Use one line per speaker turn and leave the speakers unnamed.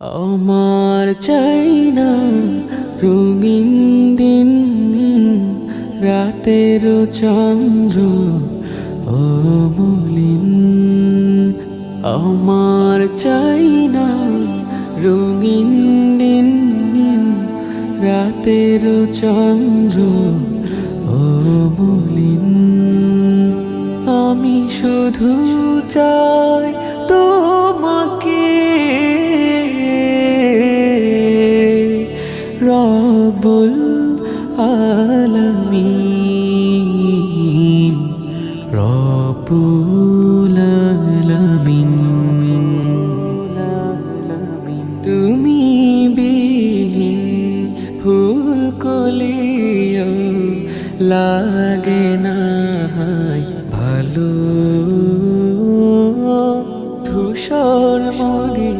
আমার চাই না রঙিন দিন, রাতের চন্দ্র অমলিন। আমার চাই না রঙিন দিন, রাতের চন্দ্র অমলিন। আমি শুধু চাই তোমাকে রবুল আলমিন রবুল আলমিন। তুমি বিহীন ফুল কলিও লাগে না ভালো ধূসর মরি